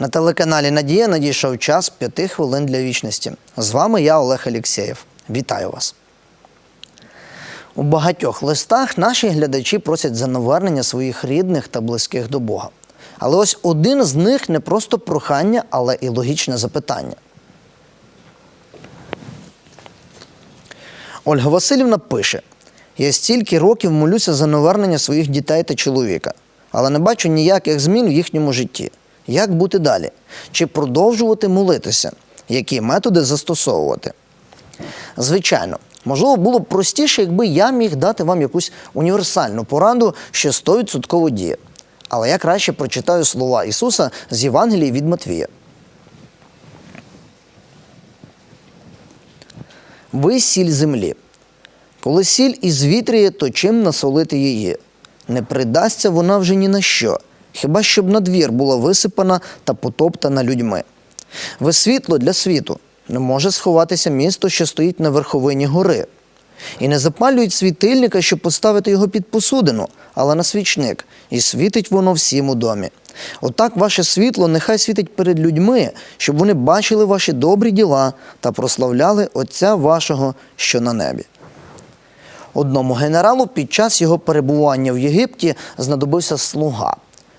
На телеканалі Надія надійшов час п'яти хвилин для вічності. З вами я, Олег Алєксєєв. Вітаю вас. У багатьох листах наші глядачі просять за навернення своїх рідних та близьких до Бога. Але ось один з них не просто прохання, але і логічне запитання. Ольга Васильівна пише: я стільки років молюся за навернення своїх дітей та чоловіка, але не бачу ніяких змін в їхньому житті. Як бути далі? Чи продовжувати молитися? Які методи застосовувати? Звичайно, можливо, було б простіше, якби я міг дати вам якусь універсальну пораду, що 100% діє. Але я краще прочитаю слова Ісуса з Євангелії від Матвія. Ви сіль землі. Коли сіль ізвітрює, то чим насолити її? Не придасться вона вже ні на що, хіба щоб на двір була висипана та потоптана людьми. Ви світло для світу. Не може сховатися місто, що стоїть на верховині гори. І не запалюють світильника, щоб поставити його під посудину, але на свічник, і світить воно всім у домі. Отак ваше світло нехай світить перед людьми, щоб вони бачили ваші добрі діла та прославляли Отця вашого, що на небі. Одному генералу під час його перебування в Єгипті знадобився слуга.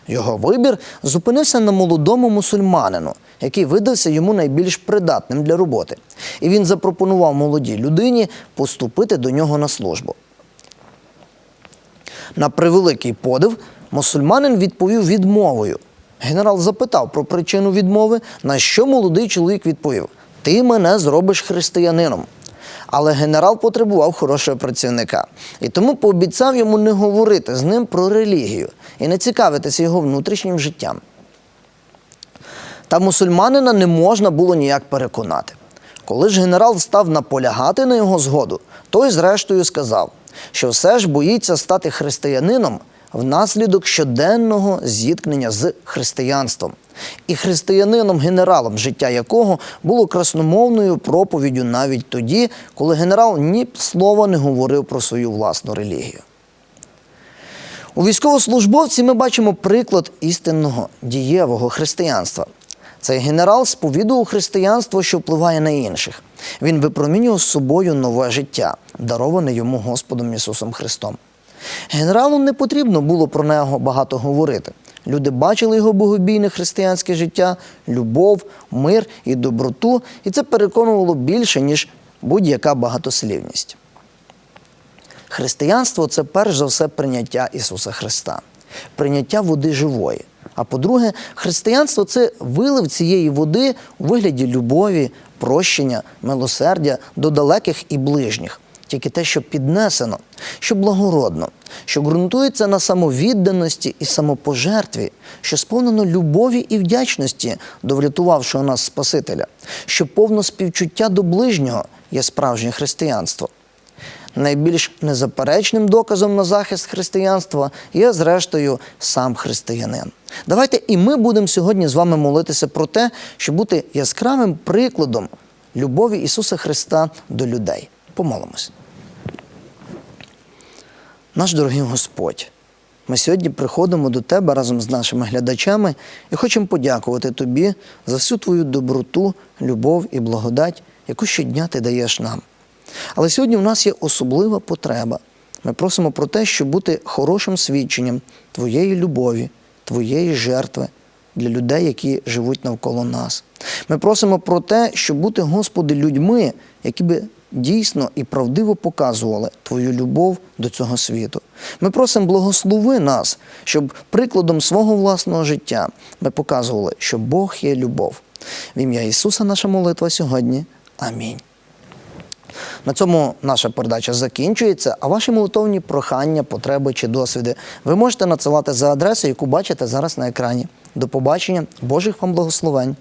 Його вибір зупинився на молодому мусульманину, який видався йому найбільш придатним для роботи. І він запропонував молодій людині поступити до нього на службу. На превеликий подив мусульманин відповів відмовою. Генерал запитав про причину відмови, на що молодий чоловік відповів: Ти мене зробиш християнином. Але генерал потребував хорошого працівника і тому пообіцяв йому не говорити з ним про релігію і не цікавитися його внутрішнім життям. Та мусульманина не можна було ніяк переконати. Коли ж генерал став наполягати на його згоду, той зрештою сказав, що все ж боїться стати християнином внаслідок щоденного зіткнення з християнством. І християнином-генералом, життя якого було красномовною проповіддю навіть тоді, коли генерал ні слова не говорив про свою власну релігію. У військовослужбовці ми бачимо приклад істинного дієвого християнства. Цей генерал сповідував християнство, що впливає на інших. Він випромінював собою нове життя, дароване йому Господом Ісусом Христом. Генералу не потрібно було про нього багато говорити. Люди бачили його богобійне християнське життя, любов, мир і доброту, і це переконувало більше, ніж будь-яка багатослівність. Християнство це перш за все прийняття Ісуса Христа, прийняття води живої. А по-друге, християнство це вилив цієї води у вигляді любові, прощення, милосердя до далеких і ближніх. Тільки те, що піднесено, що благородно, що ґрунтується на самовідданості і самопожертві, що сповнено любові і вдячності до врятувавшого нас Спасителя, що повно співчуття до ближнього є справжнє християнство. Найбільш незаперечним доказом на захист християнства є, зрештою, сам християнин. Давайте і ми будемо сьогодні з вами молитися про те, щоб бути яскравим прикладом любові Ісуса Христа до людей. Помолимось. Наш дорогий Господь, ми сьогодні приходимо до Тебе разом з нашими глядачами і хочемо подякувати Тобі за всю Твою доброту, любов і благодать, яку щодня Ти даєш нам. Але сьогодні в нас є особлива потреба. Ми просимо про те, щоб бути хорошим свідченням Твоєї любові, Твоєї жертви для людей, які живуть навколо нас. Ми просимо про те, щоб бути, Господи, людьми, які би дійсно і правдиво показували Твою любов до цього світу. Ми просимо благослови нас, щоб прикладом свого власного життя ми показували, що Бог є любов. В ім'я Ісуса наша молитва сьогодні. Амінь. На цьому наша передача закінчується, а ваші молитовні прохання, потреби чи досвіди ви можете надсилати за адресою, яку бачите зараз на екрані. До побачення, Божих вам благословень!